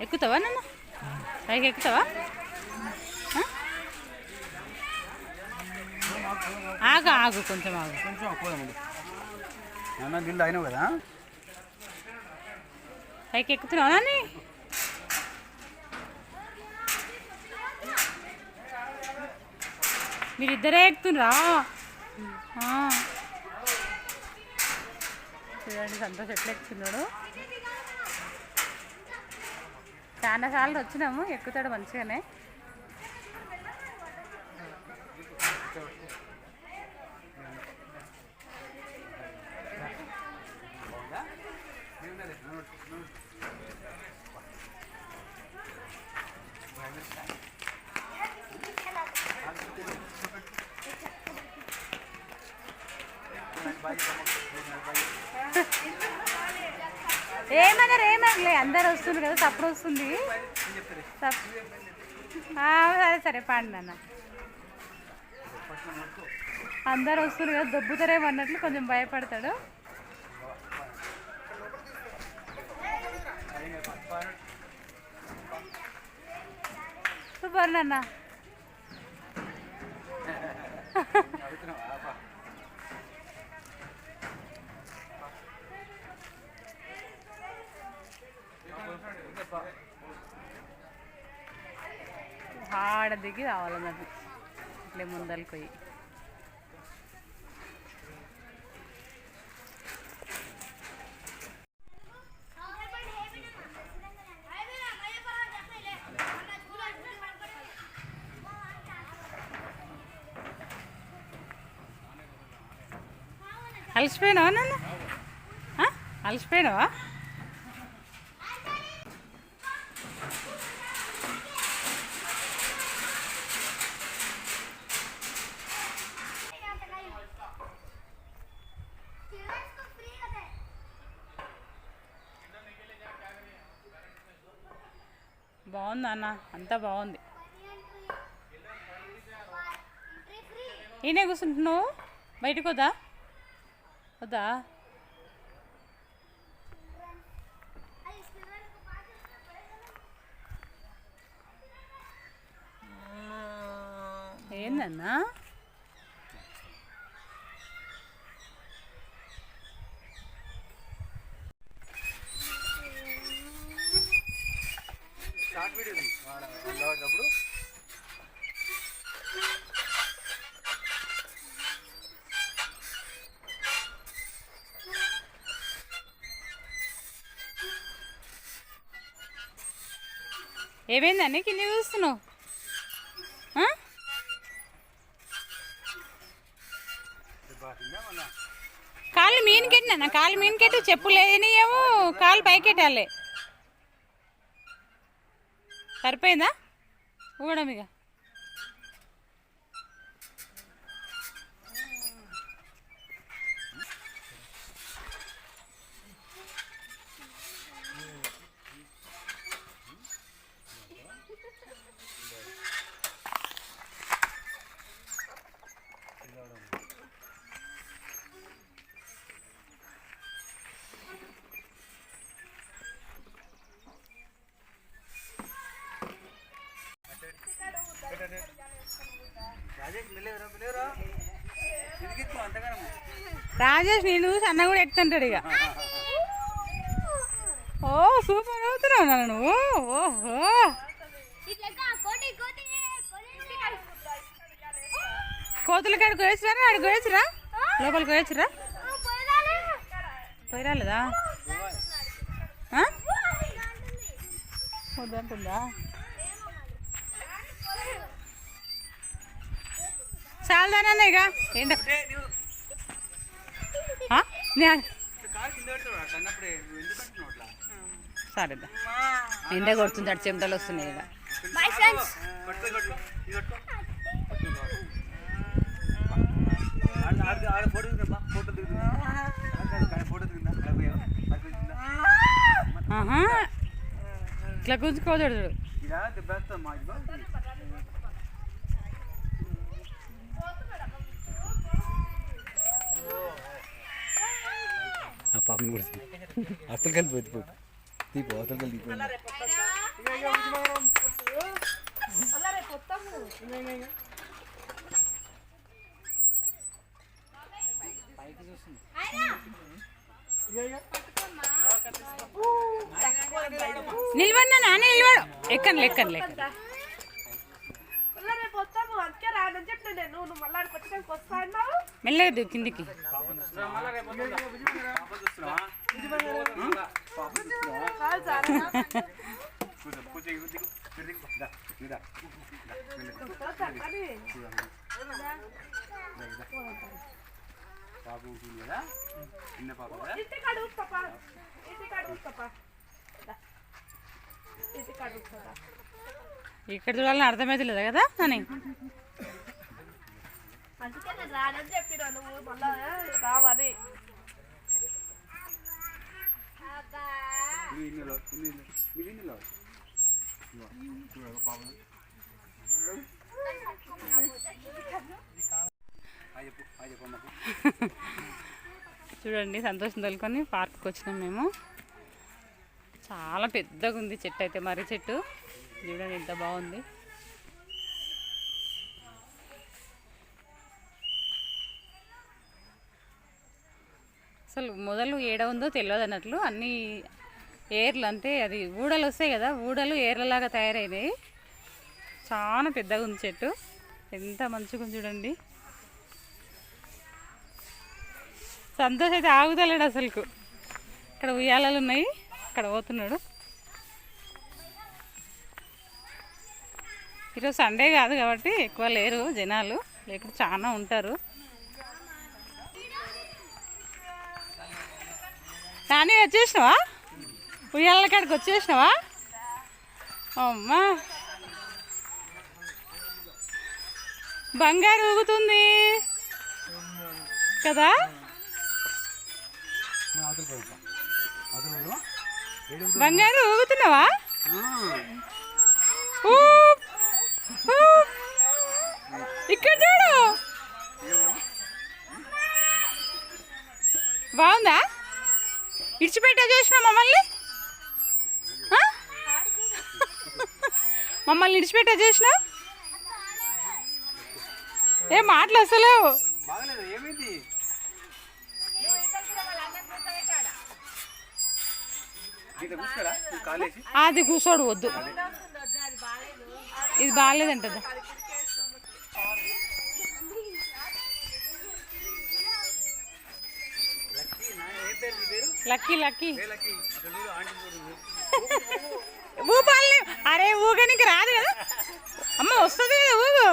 ఎక్కుతావా నాన్న? పైకి ఎక్కుతావా? ఆగు ఆగు కొంచెం ఆగు. కొంచెం నీళ్ళు అయినావు కదా? పైకి ఎక్కుతున్నావా నాని మీరిద్దరే ఎక్కుతుండ్రా ఆ. చూడండి సంతోష్ ఎట్లా ఎక్కుతున్నాడు. చాలా సార్లు వచ్చినాము ఎక్కుతాడు మంచిగానే. ఏమన్నారు అందరు వస్తుంది కదా సప్పుడు వస్తుంది. సరే సరే పాండి నాన్న. అందరు వస్తున్నారు కదా దొబ్బుతారేమో అన్నట్లు కొంచెం భయపడతాడు. సూపర్ నాన్న. ఆడ దిగి రావాలన్నది ఇట్లే ముందరికి పోయి అలసిపోయినావా నన్ను? అలసిపోయినావా? బాగుంది అన్న అంతా బాగుంది. ఈయనే కూర్చుంటున్నావు బయటకు వద్దా? వద్దా? ఏందన్నా? వీడియో వాడేటప్పుడు కింద చూస్తున్నావు. ఆ? బాగుందా మళ్ళా కాళ్ళు మీనకెట్టినా కాళ్ళు మీనకెట్టు చెప్పు లేనియేమో కాలు పైకెట్టాలి. సరిపోయిందా? ఊడమిగా రాజేష్ నేను చూసి అన్న కూడా ఎక్కుతుంటాడు ఇక. ఓ సూపర్ అవుతున్నావు నాన్న నువ్వు. ఓహో. కోతులకి కాడికి వేసిరా ఆడికి వేసిరా లోపలికి వేసిరా పోయి రాలేదా వద్దంటుందా? చాలదానన్న ఇక? ఏంట ఆ? నే- కాలు కింద పెడతాడు అట్లా అన్నప్పుడే నువ్వు ఎందుకు అంటున్నావు అట్లా సరేదా. ఎండ కొడుతుంది అటు చెమటలు వస్తున్నాయి ఆహా. ఇట్లా గుంజుకోదాడు చూడు. ఇలా దెబ్బేస్తాం మా ఇదిగో ఆ పాపను కూడా అసలు కలిపి తీపో అవతలకి వెళ్ళి తీపో నిలబడినా నాన్న నిలబడు ఎక్కను లెక్కను లెక్కను మళ్ళా రేపు రానని చెప్పిన నేను. నువ్వు మళ్ళీ ఆడికి వచ్చడానికి వస్తా అన్నావు. మెల్లగా దిగు కిందికి. కాదు సార్ పాప కదా చిన్న పాప పాప పాప ఇక్కడ చూడాలని అర్థమైతలేదు కదా అని? అందుకే నేను రానని చెప్పిన నువ్వు. మళ్ళా రావని. చూడండి సంతోషం తొలుకొని పార్క్కి వచ్చినాం మేము. చాలా పెద్దగా ఉంది చెట్టు అయితే మర్రి చెట్టు. చూడండి ఎంత బాగుంది. అసలు మొదలు ఏడ ఉందో తెలియదు అన్నట్లు అన్ని ఏర్లు అంటే అది ఊడలు వస్తాయి కదా ఊడలు ఏర్లలాగా తయారైనాయి. చాలా పెద్దగా ఉంది చెట్టు. ఎంత మంచిగా చూడండి. సంతోష్ అయితే ఆగుతలేడు అసలుకు. ఇక్కడ ఉయ్యాలలు ఉన్నాయి ఇక్కడ పోతున్నాడు. ఈరోజు సండే కాదు కాబట్టి ఎక్కువ లేరు జనాలు లేకపోతే చాలా ఉంటారు. నాని వచ్చేసినావా ఉయ్యాల కాడికి వచ్చేసినావా? అమ్మా. బంగారు ఊగుతుంది. కదా? బంగారు ఊగుతున్నావా? ఇక్కడ చూడు. బాగుందా? ఇడిచిపెట్టా చేసిన మమ్మల్ని? మమ్మల్ని ఇడిచిపెట్టా చేసిన ఏ మాటలు అసలు అది కూర్చోడు వద్దు. ఇది బాగాలేదంటదా. Lucky Lucky. ఏ లక్కీ? ఇక్కడ చూడు ఆంటీ పోతుంది ఊపాలి అరే ఊగనికి రాదు కదా? అమ్మ వస్తుంది కదా ఊగు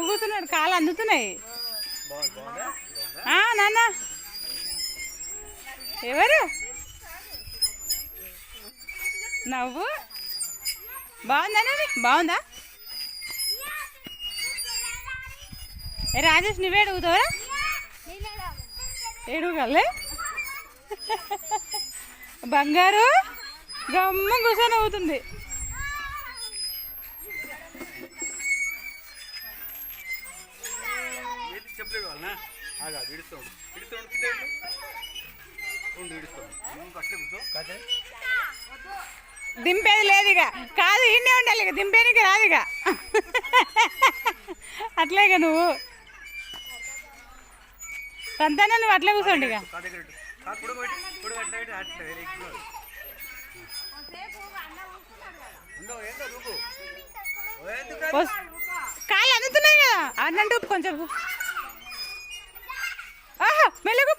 ఊగుతున్నాడు కాలు అందుతున్నాయి. నాన్న. ఎవరు? నవ్వు. బాగుందా బాగుందా? రాజేష్ నువ్వే అడుగుతావరా? ఏడుగలే బంగారు గమ్మ కూర్చొని అవుతుంది. చెప్పలేదు వాళ్ళనా ఆగా విడుస్తాడు విడుస్తాడు విడుస్తాడు దింపేది లేదు ఇక కాదు? ఈయనే ఉండాలి ఇక దింపేనికి రాదు ఇక అట్లేగా నువ్వు. సంతానం నువ్వు అట్లే కూర్చోండి ఇక. కాళ్ళు అందుతున్నాయి కదా. అన్నంటూ కొంచెం ఆహా మెల్లగు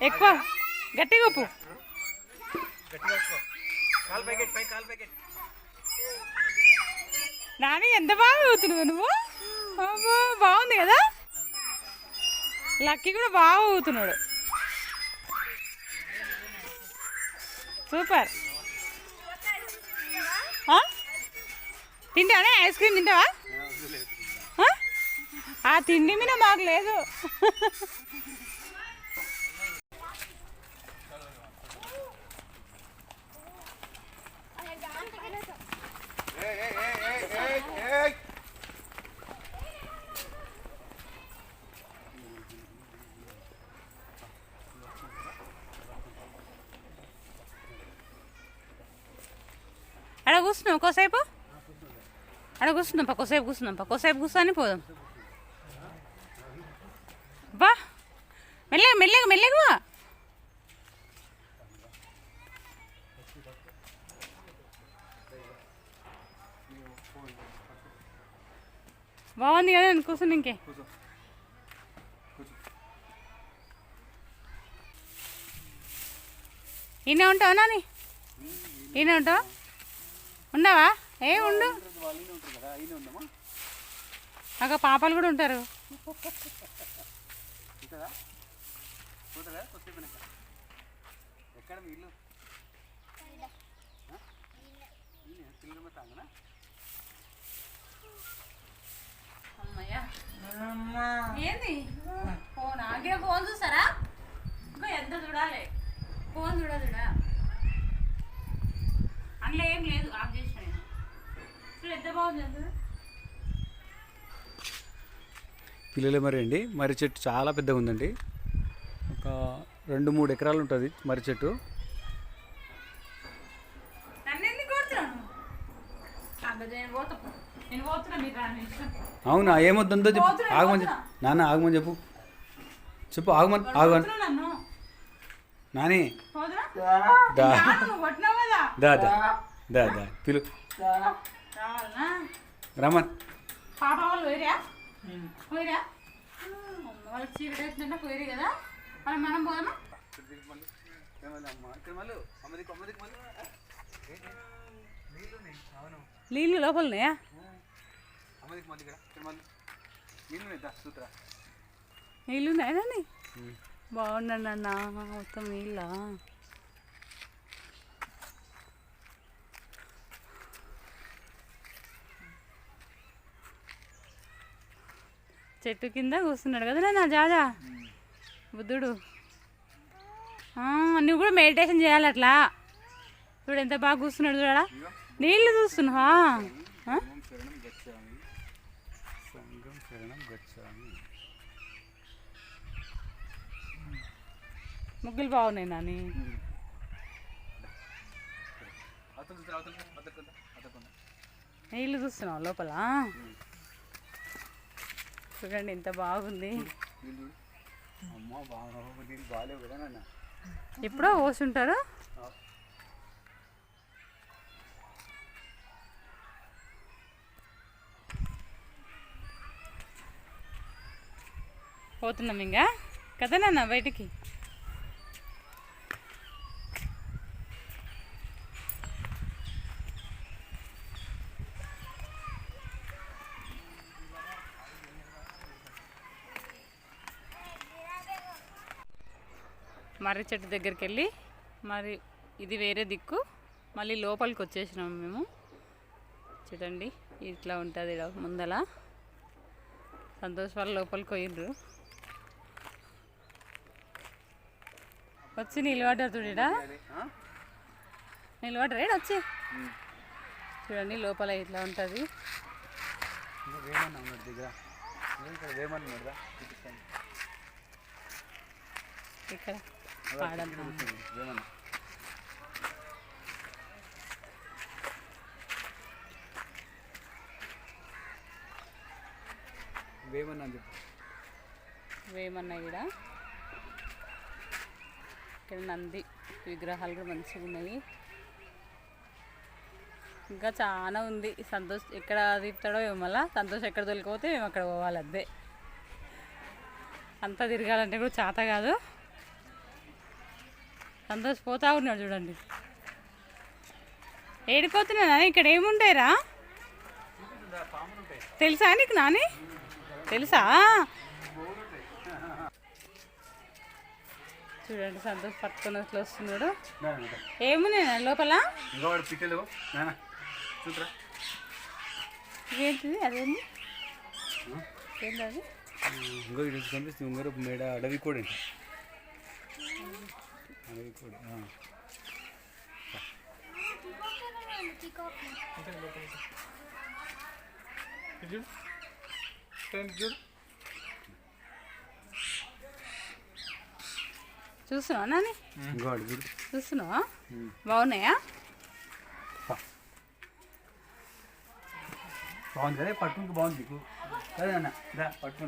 ఎక్కువ. గట్టిగా ఉప్పు నాని ఎంత బాగా ఊతున్నావు నువ్వు? బాగుంది కదా? లక్కీ కూడా బాగా ఊతున్నాడు సూపర్. తింటావా? ఐస్ క్రీమ్ తింటావా? ఆ? ఆ తిండి మీద మాకు లేదు. కూర్చున్నావు కోసేపు అక్కడ కూర్చున్నాం పా కోసేపు కూర్చున్నాం పా కోసేపు కూర్చొని పోదాం. బా మెల్లగా మెల్లగా మెల్లగా బా. బాగుంది కదా నేను కూర్చుని ఇంకే. ఈయన ఉంటావా నాని? ఈయన ఉంటావా? ఉండవా ఏ ఉండు. అక్కడ పాపలు కూడా ఉంటారు. ఎక్కడ మీ ఇల్లు ఈయన పిల్లల తాగనా అమ్మయ్యా ఏంది? ఫోన్ ఆగే ఫోన్ చూసారా ఇంకా ఎంత చూడాలి ఫోన్ చూడ చూడా అందులో ఏం లేదు ఆఫ్ చేసిన నేను చూడు ఎంత బాగుంది చూడు. పిల్లలే మరి అండి. మర్రి చెట్టు చాలా పెద్దగా ఉందండి. ఒక రెండు మూడు ఎకరాలు ఉంటుంది మర్రి చెట్టు. అవునా? ఏమొద్దందో చెప్పు. ఆగమని చెప్పు. నాన్న ఆగమని చెప్పు. చెప్పు ఆగమని ఆగమని. నాని. పోదురా దా. దా దా. దా దా. పిలు. రావాలనా రమన్ పాప వాళ్ళు పోయిరా? వాళ్ళకి చీకటి పోయిరు కదా? మరి మనం పోదామా? నీళ్ళు లోపలనే నీళ్ళు ఉన్నాయని బాగుండండి అన్న మొత్తం నీళ్ళ? చెట్టు కింద కూర్చున్నాడు కదా నా జాజా. బుద్ధుడు. నువ్వు కూడా మెడిటేషన్ చేయాలి అట్లా. చూడు ఎంత బాగా కూర్చున్నాడు చూడా నీళ్ళు చూస్తున్నావా? గచ్చామి ముగ్గులు బాగున్నాయి నాని. నీళ్ళు చూస్తున్నావు లోపల? చూడండి ఎంత బాగుంది. అమ్మ ఎప్పుడో పోసుంటారు? పోతున్నాం ఇంకా. కదా బయటికి? మర్రి చెట్టు దగ్గరికి వెళ్ళి మరి ఇది వేరే దిక్కు. మళ్ళీ లోపలికి వచ్చేసినాము మేము. చూడండి ఇట్లా ఉంటుంది ముందల. సంతోష్ వాళ్ళు లోపలికి పోయిండ్రు. వచ్చి నిలబడ్డారు చూడడా నిలబడ్డారు ఏడ వచ్చి? చూడండి లోపల ఇట్లా ఉంటుంది. ఇక్కడ. వేమన్నా ఇక్కడ. ఇక్కడ కూర్చోండి, వేమన్నా వేమన్నా అని చెప్పు. వేమన్నా ఇక్కడ ఇక్కడ నంది విగ్రహాలు కూడా మంచిగా ఉన్నాయి. ఇంకా చాలా ఉంది. సంతోష్ ఎక్కడ తిప్పుతాడో ఏమో మళ్ళా. సంతోష్ ఎక్కడ తొలికపోతే మేము అక్కడ పోవాలి అంతే. అంతా తిరగాలంటే కూడా చేత కాదు. సంతోష్ పోతా ఉన్నాడు చూడండి. ఏడిపోతున్నా ఇక్కడ ఏముంటాయిరా తెలుసా నీకు నాని? తెలుసా? చూడండి సంతోష్ పట్టుకొని అట్లా వస్తున్నాడు. ఏమున్నాయి లోపల? ఏంటిది అదేంటి ఏంటి అది? ఇంకో కనిపిస్తుంది ఇంకో మేడ అడవి కూడా అడవి కూడా ఆ. చూస్తున్నావా నాని? చూడు. చూస్తున్నావా? బాగున్నాయా. బాగుంది కదా పట్టుకుంటే బాగుంది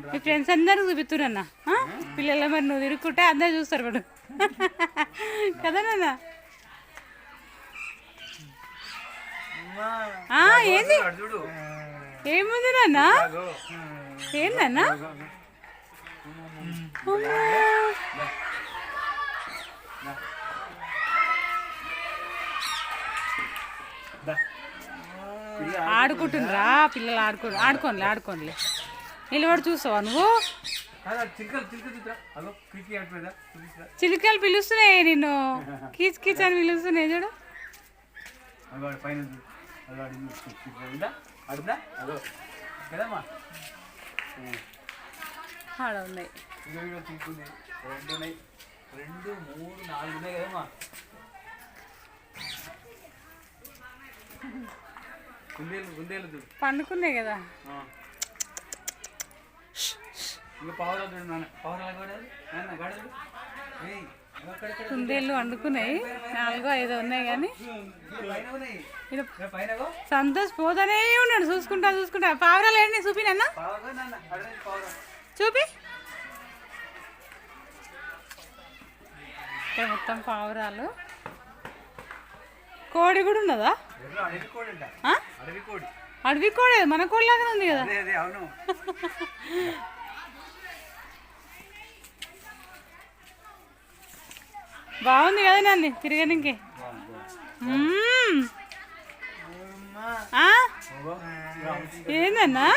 మీ ఫ్రెండ్స్ అందరూ చూపిస్తున్నా పిల్లలు మరి నువ్వు తిరుక్కుంటే అందరు చూస్తారు వాడు కదా నాన్న? ఏంది? ఏముంది నాన్న. ఏందన్నా ఆడుకుంటుండ్రా పిల్లలు ఆడుకో ఆడుకోనిలే ఆడుకోనిలే నిలబడి చూస్తావా నువ్వు? చిలుకలు పిలుస్తున్నాయి నిన్ను. కీచ్ కీచ్ అని పిలుస్తున్నాయి చూడు. ఆడు ఉన్నాయి. రెండు మూడు నాలుగు ఉన్నాయి కదమ్మా. పండుకున్నాయి కదా ఆ. ఇంకా పవర్ చూడు నాన్న పవర్ అలా కూడా నాన్న గడలు ఏయ్ అగో అక్కడక్కడ కుందేళ్ళు వండుకున్నాయి నాలుగో ఐదో ఉన్నాయి కానీ. సంతోష్ పోతానే ఉన్నాడు. చూసుకుంటా చూసుకుంటా. పావురాలు ఏంటి నాన్న. చూపి. ఇక్కడ మొత్తం పావురాలు కోడి కూడా ఉన్నదా? అడవి కోడి? అడవి కోడి. అడవి కోడి మన కోడిలాగానే ఉంది కదా అదే అదే అవును బాగుంది కదా నన్ను తిరగడానికి. ఏందన్నా?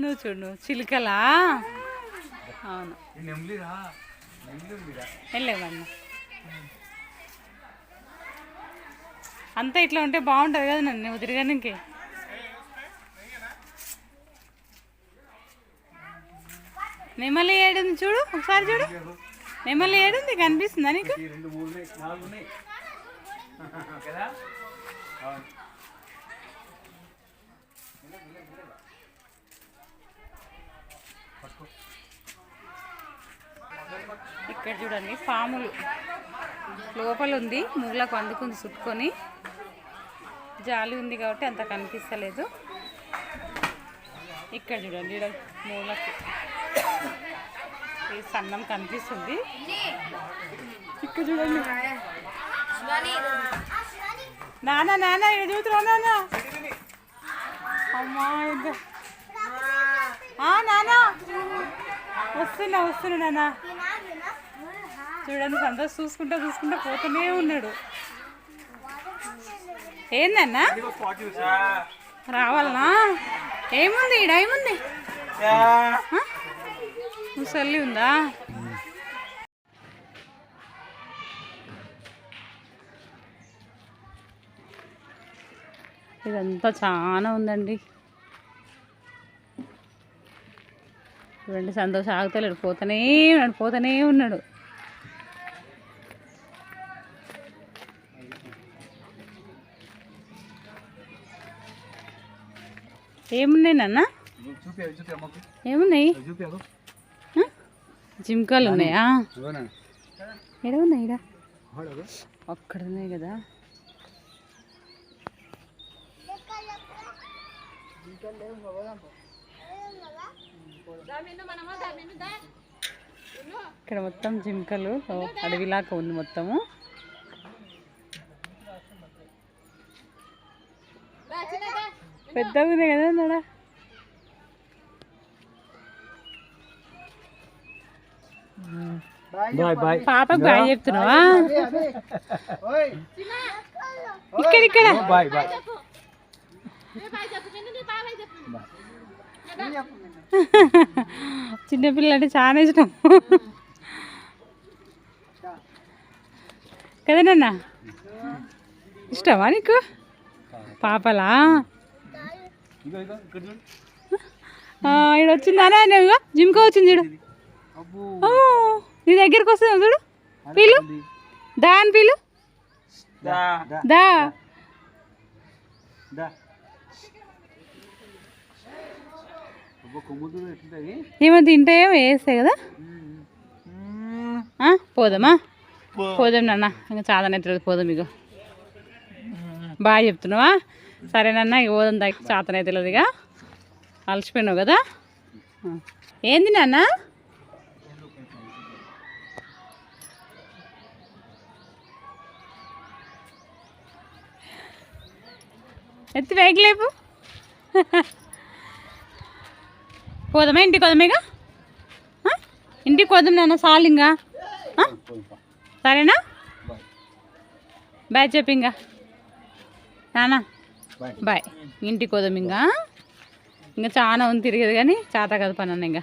నువ్వు చూడు నువ్వు చిలుకలా? అవును. ఈ వెళ్ళేవన్నా అంతా ఇట్లా ఉంటే బాగుంటుంది కదా నన్ను నువ్వు తిరగడానికి. నెమలి ఏడుంది చూడు ఒకసారి చూడు. నెమలి ఏడుంది? కనిపిస్తుందా నీకు? ఈ రెండు మూడు ఉన్నాయి నాలుగు ఉన్నాయి కదా? అవును. ఇక్కడ చూడండి పాములు. లోపల ఉంది మూలకు అందుకుంది చుట్టుకొని. జాలి ఉంది కాబట్టి అంత కనిపిస్తలేదు. ఇక్కడ చూడండి మూలకు. ఈ సన్నం కనిపిస్తుంది. ఇక్కడ చూడండి. నానా నానా ఇక్కడ చూస్తున్నావు నానా అమ్మా నానా వస్తున్నా వస్తున్నా నానా చూడండి సంతోష్ చూసుకుంటా చూసుకుంటా పోతూనే ఉన్నాడు. ఏందన్నా రావాలనా? ఏముంది ఈడ ఏముంది? ముసలి ఉందా? ఇదంతా చాలా ఉందండి. చూడండి సంతోష్ ఆగుతలేడు పోతూనే ఉన్నాడు పోతూనే ఉన్నాడు. ఏమున్నాయి నాన్న? ఏమున్నాయి? జింకలు ఉన్నాయా? ఎక్కడ ఉన్నాయి ఈడ? అగో అక్కడ ఉన్నాయి కదా. ఇక్కడ మొత్తం జింకలు అడవిలాగా ఉంది మొత్తము. పెద్దగా ఉన్నాయి కదా నాడా బాయ్ బాయ్. పాపకు బాయ్ చెప్తున్నావా? ఇక్కడ ఇక్కడ. Bye bye. చిన్నపిల్ల అంటే చాలా ఇష్టం. కదా నాన్న? ఇష్టమా నీకు? పాపలా? ఇక్కడ వచ్చిందా నేను జిమ్కి వచ్చింది చూడు నీ దగ్గరికి వస్తుందా చూడు. పీలు. దా అని పీలు. దా ఏమో తింటాయో వేస్తాయి కదా. ఆ, పోదామా? పోదాం నాన్న. ఇంకా చాలా నెత్తలేదు పోదాం ఇక బాగా చెప్తున్నావా? సరేనన్నా ఇక పోదాం. దాకా చేతనే తెలియదు ఇక అలసిపోయినావు కదా. ఏంది నాన్న? ఎత్తి వేగి లేపు. పోదామా ఇంటికి పోదామా ఇక ఆ? ఇంటికి పోదాం నాన్న సాలింగా? సరేనా? బాయ్ చెప్పు ఇంకా నాన్న బాయ్ ఇంటికి పోదాం ఇంకా ఇంకా చాలా ఉంది తిరిగేది కానీ చేత కదా పని అన్న ఇంకా